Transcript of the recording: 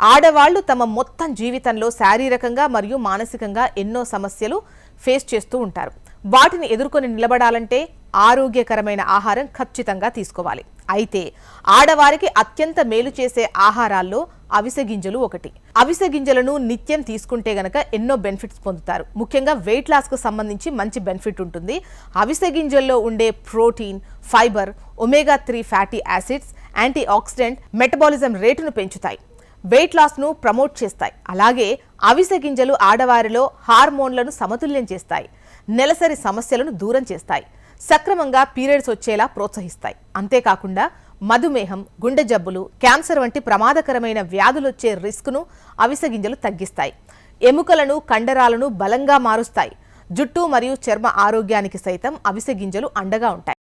ఆడవాళ్ళు తమ మొత్తం జీవితంలో శారీరకంగా మరియు మానసికంగా ఎన్నో సమస్యలు ఫేస్ చేస్తూ ఉంటారు. వాటిని ఎదుర్కొని నిలబడాలంటే ఆరోగ్యకరమైన ఆహారం ఖచ్చితంగా తీసుకోవాలి. అయితే ఆడవారికి అత్యంత మేలు చేసే ఆహారాల్లో అవిసె గింజలు ఒకటి. అవిసె గింజలను నిత్యం తీసుకుంటే గనక ఎన్నో బెనిఫిట్స్ పొందుతారు. ముఖ్యంగా వెయిట్ లాస్కు సంబంధించి మంచి బెనిఫిట్ ఉంటుంది. అవిసె గింజల్లో ఉండే protein fibre omega three fatty acids antioxidant metabolism రేటును పెంచుతాయి. వెయిట్ లాస్ను ప్రమోట్ చేస్తాయి. అలాగే అవిసె గింజలు ఆడవారిలో హార్మోన్లను సమతుల్యం చేస్తాయి. నెలసరి సమస్యలను దూరం చేస్తాయి. సక్రమంగా పీరియడ్స్ వచ్చేలా ప్రోత్సహిస్తాయి. అంతేకాకుండా మధుమేహం గుండె జబ్బులు క్యాన్సర్ వంటి ప్రమాదకరమైన వ్యాధులొచ్చే రిస్క్ను అవిసె గింజలు తగ్గిస్తాయి. ఎముకలను కండరాలను బలంగా మారుస్తాయి. జుట్టు మరియు చర్మ ఆరోగ్యానికి సైతం అవిసె గింజలు అండగా ఉంటాయి.